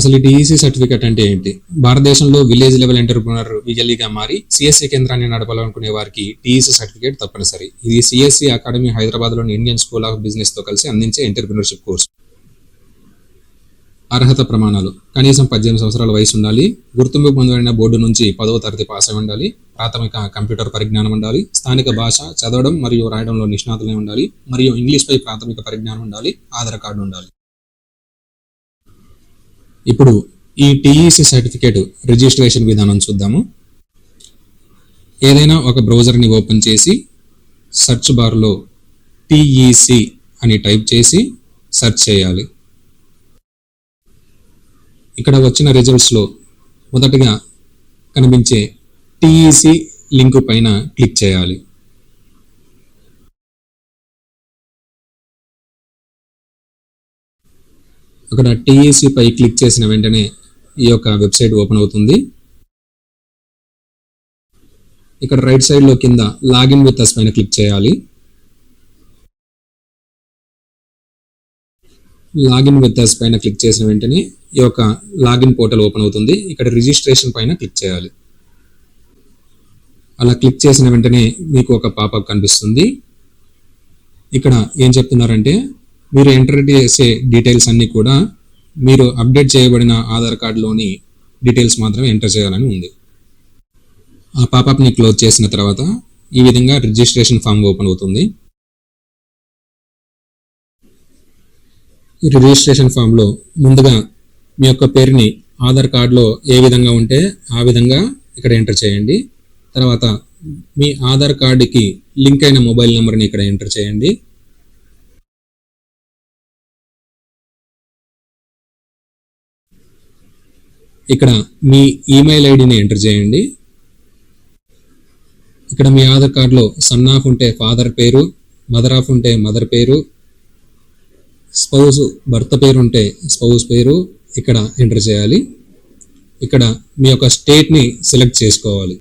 అసలు ఈ TEC certificate అంటే ఏంటి? భారతదేశంలో విలేజ్ లెవెల్ ఎంటర్ప్రినర్ విఎల్ఈగా మారి సిఎస్సి కేంద్రాన్ని నడపాలనుకునే వారికి టీఈసీ సర్టిఫికేట్ తప్పనిసరి. ఇది సిఎస్సి అకాడమీ హైదరాబాద్లోని ఇండియన్ స్కూల్ ఆఫ్ బిజినెస్తో కలిసి అందించే ఎంటర్ప్రినర్షిప్ కోర్సు. అర్హత ప్రమాణాలు. కనీసం పద్దెనిమిది సంవత్సరాల వయసు ఉండాలి. గుర్తింపు పొందబడిన బోర్డు నుంచి పదవ తరగతి పాస్ అయి ఉండాలి. ప్రాథమిక కంప్యూటర్ పరిజ్ఞానం ఉండాలి. స్థానిక భాష చదవడం మరియు రాయడంలో నిష్ణాతులై ఉండాలి. మరియు ఇంగ్లీష్ పై ప్రాథమిక పరిజ్ఞానం ఉండాలి. ఆధార్ కార్డు ఉండాలి. ఇప్పుడు ఈ టీఈసీ సర్టిఫికేట్ రిజిస్ట్రేషన్ విధానం చూద్దాము. ఏదైనా ఒక బ్రౌజర్ని ఓపెన్ చేసి సెర్చ్ బార్లో టీఈసి అని టైప్ చేసి సెర్చ్ చేయాలి. ఇక్కడ వచ్చిన రిజల్ట్స్లో మొదటగా కనిపించే టీఈసి లింకు పైన క్లిక్ చేయాలి. అక్కడ టీఈసి పై క్లిక్ చేసిన వెంటనే ఈ యొక్క వెబ్సైట్ ఓపెన్ అవుతుంది. ఇక్కడ రైట్ సైడ్లో కింద లాగిన్ విత్ అస్ పైన క్లిక్ చేయాలి. లాగిన్ విత్ అస్ పైన క్లిక్ చేసిన వెంటనే ఈ యొక్క లాగిన్ పోర్టల్ ఓపెన్ అవుతుంది. ఇక్కడ రిజిస్ట్రేషన్ పైన క్లిక్ చేయాలి. అలా క్లిక్ చేసిన వెంటనే మీకు ఒక పాపప్ కనిపిస్తుంది. ఇక్కడ ఏం చెప్తున్నారంటే మీరు ఎంటర్ చేసే డీటెయిల్స్ అన్నీ కూడా మీరు అప్డేట్ చేయబడిన ఆధార్ కార్డులోని డీటెయిల్స్ మాత్రమే ఎంటర్ చేయాలని ఉంది. ఆ పాపప్ని క్లోజ్ చేసిన తర్వాత ఈ విధంగా రిజిస్ట్రేషన్ ఫామ్ ఓపెన్ అవుతుంది. ఈ రిజిస్ట్రేషన్ ఫామ్లో ముందుగా మీ యొక్క పేరుని ఆధార్ కార్డులో ఏ విధంగా ఉంటే ఆ విధంగా ఇక్కడ ఎంటర్ చేయండి. తర్వాత మీ ఆధార్ కార్డుకి లింక్ అయిన మొబైల్ నెంబర్ని ఇక్కడ ఎంటర్ చేయండి. ఇక్కడ మీ ఈమెయిల్ ఐడిని ఎంటర్ చేయండి. ఇక్కడ మీ ఆధార్ కార్డులో సన్ ఆఫ్ ఉంటే ఫాదర్ పేరు మదర్ ఆఫ్ ఉంటే మదర్ పేరు స్పౌస్ భర్త పేరు ఉంటే స్పౌస్ పేరు ఇక్కడ ఎంటర్ చేయాలి. ఇక్కడ మీ యొక్క స్టేట్ని సెలెక్ట్ చేసుకోవాలి.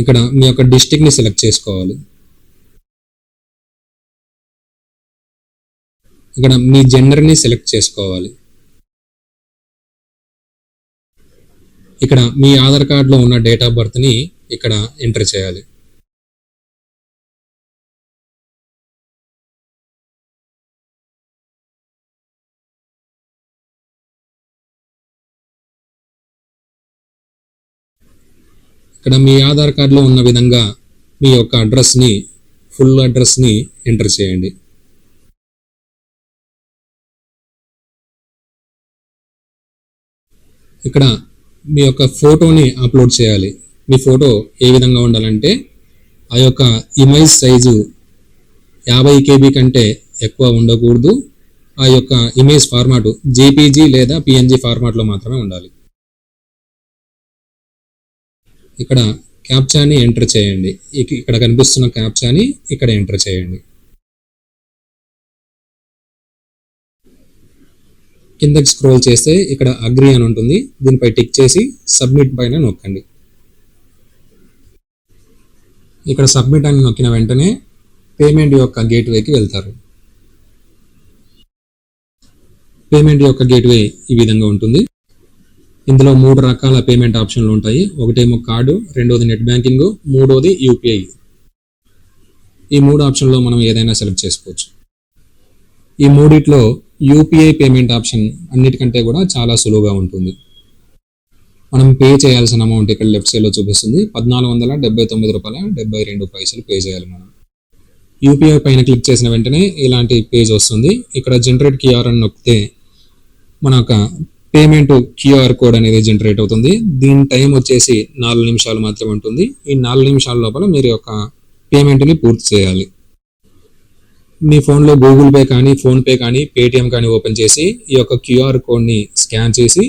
ఇక్కడ మీ యొక్క డిస్టిక్ని సెలెక్ట్ చేసుకోవాలి. ఇక్కడ మీ జెండర్ని సెలెక్ట్ చేసుకోవాలి. ఇక్కడ మీ ఆధార్ కార్డులో ఉన్న డేట్ ఆఫ్ బర్త్ని ఇక్కడ ఎంటర్ చేయాలి. ఇక్కడ మీ ఆధార్ కార్డులో ఉన్న విధంగా మీ యొక్క అడ్రస్ని ఫుల్ అడ్రస్ని ఎంటర్ చేయండి. ఇక్కడ మీ యొక్క ఫోటోని అప్లోడ్ చేయాలి. మీ ఫోటో ఏ విధంగా ఉండాలంటే ఆ యొక్క ఇమేజ్ సైజు యాభై కేబీ కంటే ఎక్కువ ఉండకూడదు. ఆ యొక్క ఇమేజ్ ఫార్మాట్ జేపీజీ లేదా పిఎన్జీ ఫార్మాట్లో మాత్రమే ఉండాలి. ఇక్కడ క్యాప్చాని ఎంటర్ చేయండి. ఇక్కడ కనిపిస్తున్న క్యాప్చాని ఇక్కడ ఎంటర్ చేయండి. కిందకి స్క్రోల్ చేస్తే ఇక్కడ అగ్రి అని ఉంటుంది. దీనిపై టిక్ చేసి సబ్మిట్ పైన నొక్కండి. ఇక్కడ సబ్మిట్ అని నొక్కిన వెంటనే పేమెంట్ యొక్క గేట్వేకి వెళ్తారు. పేమెంట్ యొక్క గేట్వే ఈ విధంగా ఉంటుంది. ఇందులో మూడు రకాల పేమెంట్ ఆప్షన్లు ఉంటాయి. ఒకటేమో కార్డు రెండోది నెట్ బ్యాంకింగ్ మూడోది యూపీఐ. ఈ మూడు ఆప్షన్లో మనం ఏదైనా సెలెక్ట్ చేసుకోవచ్చు. ఈ మూడిట్లో యూపీఐ పేమెంట్ ఆప్షన్ అన్నిటికంటే కూడా చాలా సులువుగా ఉంటుంది. మనం పే చేయాల్సిన అమౌంట్ ఇక్కడ లెఫ్ట్ సైడ్లో చూపిస్తుంది. పద్నాలుగు వందల డెబ్బై తొమ్మిది రూపాయల డెబ్బై రెండు పైసలు పే చేయాలి మనం. యూపీఐ పైన క్లిక్ చేసిన వెంటనే ఇలాంటి పేజ్ వస్తుంది. ఇక్కడ జనరేట్ క్యూఆర్ అని నొక్కితే మన యొక్క పేమెంట్ క్యూఆర్ కోడ్ అనేది జనరేట్ అవుతుంది. దీని టైం వచ్చేసి నాలుగు నిమిషాలు మాత్రమే ఉంటుంది. ఈ నాలుగు నిమిషాల లోపల మీరు యొక్క పేమెంట్ని పూర్తి చేయాలి. మీ ఫోన్లో గూగుల్ పే కానీ ఫోన్పే కానీ పేటిఎం కానీ ఓపెన్ చేసి ఈ యొక్క క్యూఆర్ కోడ్ని స్కాన్ చేసి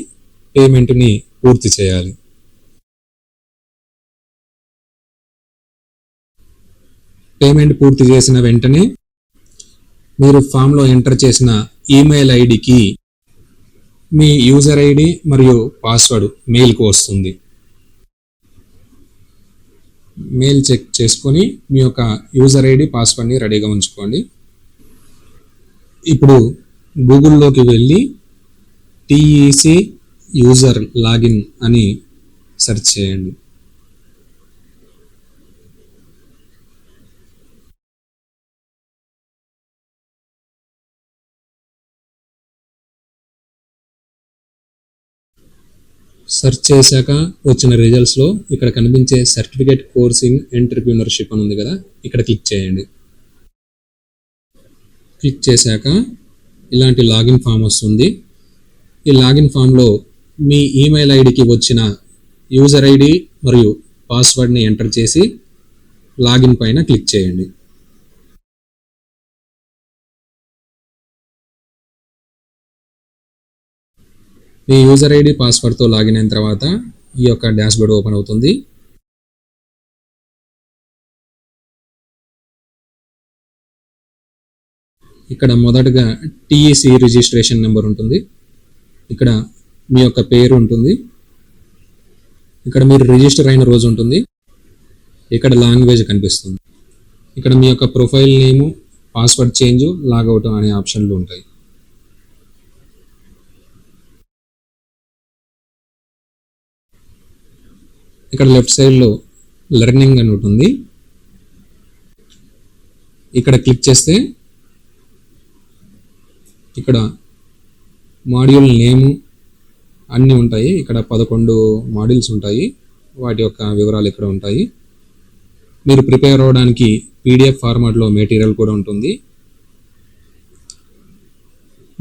పేమెంట్ని పూర్తి చేయాలి. పేమెంట్ పూర్తి చేసిన వెంటనే మీరు ఫామ్లో ఎంటర్ చేసిన ఈమెయిల్ ఐడికి మీ యూజర్ ఐడి మరియు పాస్వర్డ్ మెయిల్కు వస్తుంది. మెయిల్ చెక్ చేసుకొని మీ యొక్క యూజర్ ఐడి పాస్వర్డ్ని రెడీగా ఉంచుకోండి. ఇప్పుడు గూగుల్లోకి వెళ్ళి టిఈసి యూజర్ లాగిన్ అని సెర్చ్ చేయండి. సెర్చ్ చేశాక వచ్చిన రిజల్ట్స్లో ఇక్కడ కనిపించే సర్టిఫికేట్ కోర్స్ ఇన్ ఎంటర్ప్రీనర్షిప్ అని ఉంది కదా ఇక్కడ క్లిక్ చేయండి. క్లిక్ చేశాక ఇలాంటి లాగిన్ ఫామ్ వస్తుంది. ఈ లాగిన్ ఫామ్లో మీ ఈమెయిల్ ఐడికి వచ్చిన యూజర్ ఐడి మరియు పాస్వర్డ్ని ఎంటర్ చేసి లాగిన్ పైన క్లిక్ చేయండి. మీ యూజర్ ఐడి పాస్వర్డ్తో లాగిన్ అయిన తర్వాత ఈ యొక్క డాష్బోర్డ్ ఓపెన్ అవుతుంది. ఇక్కడ మొదటగా టీఈసి రిజిస్ట్రేషన్ నెంబర్ ఉంటుంది. ఇక్కడ మీ యొక్క పేరు ఉంటుంది. ఇక్కడ మీరు రిజిస్టర్ అయిన రోజు ఉంటుంది. ఇక్కడ లాంగ్వేజ్ కనిపిస్తుంది. ఇక్కడ మీ యొక్క profile name password change logout అనే ఆప్షన్లు ఉంటాయి. ఇక్కడ లెఫ్ట్ సైడ్లో లెర్నింగ్ అని ఉంటుంది. ఇక్కడ క్లిక్ చేస్తే ఇక్కడ మాడ్యూల్ నేము అన్నీ ఉంటాయి. ఇక్కడ పదకొండు మాడ్యూల్స్ ఉంటాయి. వాటి యొక్క వివరాలు ఇక్కడ ఉంటాయి. మీరు ప్రిపేర్ అవ్వడానికి పీడిఎఫ్ ఫార్మాట్లో మెటీరియల్ కూడా ఉంటుంది.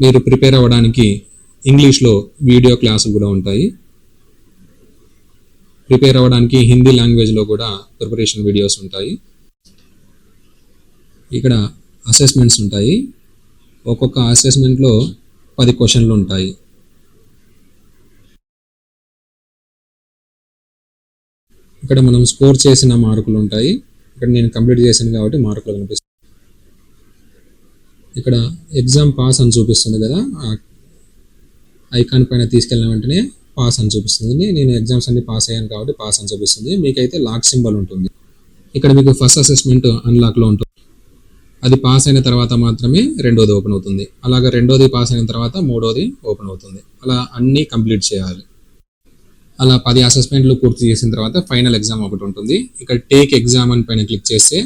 మీరు ప్రిపేర్ అవ్వడానికి ఇంగ్లీష్లో వీడియో క్లాసులు కూడా ఉంటాయి. ప్రిపేర్ అవ్వడానికి హిందీ లాంగ్వేజ్లో కూడా ప్రిపరేషన్ వీడియోస్ ఉంటాయి. ఇక్కడ అసెస్మెంట్స్ ఉంటాయి. ఒక్కొక్క అసెస్మెంట్లో పది క్వశ్చన్లు ఉంటాయి. ఇక్కడ మనం స్కోర్ చేసిన మార్కులు ఉంటాయి. ఇక్కడ నేను కంప్లీట్ చేశాను కాబట్టి మార్కులు కనిపిస్తాయి. ఇక్కడ ఎగ్జామ్ పాస్ అని చూపిస్తుంది కదా. ఐకాన్ పైన తీసుకెళ్ళిన వెంటనే పాస్ అని చూపిస్తుంది. నేను ఎగ్జామ్స్ అన్ని పాస్ అయ్యాను కాబట్టి పాస్ అని చూపిస్తుంది. మీకైతే లాక్ సింబల్ ఉంటుంది. ఇక్కడ మీకు ఫస్ట్ అసెస్మెంట్ అన్లాక్లో ఉంటుంది. అది పాస్ అయిన తర్వాత మాత్రమే రెండోది ఓపెన్ అవుతుంది. అలాగా రెండోది పాస్ అయిన తర్వాత మూడోది ఓపెన్ అవుతుంది. అలా అన్నీ కంప్లీట్ చేయాలి. అలా పది అసెస్మెంట్లు పూర్తి చేసిన తర్వాత ఫైనల్ ఎగ్జామ్ ఒకటి ఉంటుంది. ఇక్కడ టేక్ ఎగ్జామ్ అని పైన క్లిక్ చేస్తే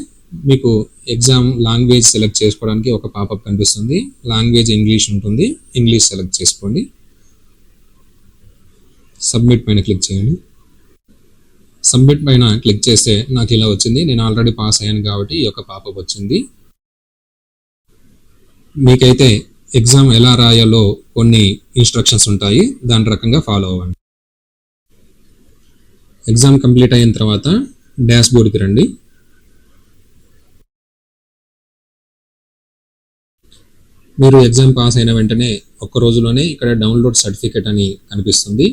మీకు ఎగ్జామ్ లాంగ్వేజ్ సెలెక్ట్ చేసుకోవడానికి ఒక పాపప్ కనిపిస్తుంది. లాంగ్వేజ్ ఇంగ్లీష్ ఉంటుంది. ఇంగ్లీష్ సెలెక్ట్ చేసుకోండి. సబ్మిట్ పైన క్లిక్ చేయండి. సబ్మిట్ పైన క్లిక్ చేస్తే నాకు ఇలా వచ్చింది. నేను ఆల్రెడీ పాస్ అయ్యాను కాబట్టి ఈ యొక్క పాపప్ వచ్చింది. మీకైతే ఎగ్జామ్ ఎలా రాయాలో కొన్ని ఇన్స్ట్రక్షన్స్ ఉంటాయి. దాని రకంగా ఫాలో అవ్వండి. ఎగ్జామ్ కంప్లీట్ అయిన తర్వాత డాష్ బోర్డ్కి రండి. మీరు ఎగ్జామ్ పాస్ అయిన వెంటనే ఒక్క రోజులోనే ఇక్కడ డౌన్లోడ్ సర్టిఫికేట్ అని కనిపిస్తుంది.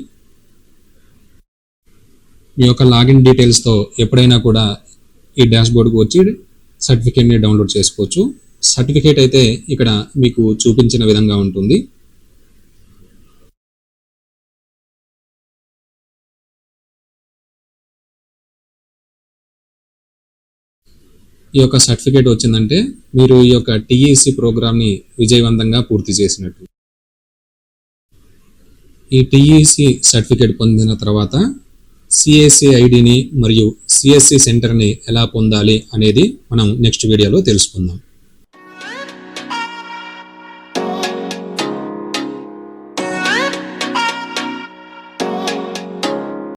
మీ యొక్క లాగిన్ డీటెయిల్స్తో ఎప్పుడైనా కూడా ఈ డాష్ బోర్డ్కి వచ్చి సర్టిఫికేట్ని డౌన్లోడ్ చేసుకోవచ్చు. సర్టిఫికేట్ అయితే ఇక్కడ మీకు చూపించిన విధంగా ఉంటుంది. ఈ యొక్క సర్టిఫికేట్ వచ్చిందంటే మీరు ఈ యొక్క టిఈసి ప్రోగ్రామ్ని విజయవంతంగా పూర్తి చేసినట్టు. ఈ టిఈసి సర్టిఫికేట్ పొందిన తర్వాత సిఎస్సి ఐడిని మరియు సిఎస్సి సెంటర్ని ఎలా పొందాలి అనేది మనం నెక్స్ట్ వీడియోలో తెలుసుకుందాం.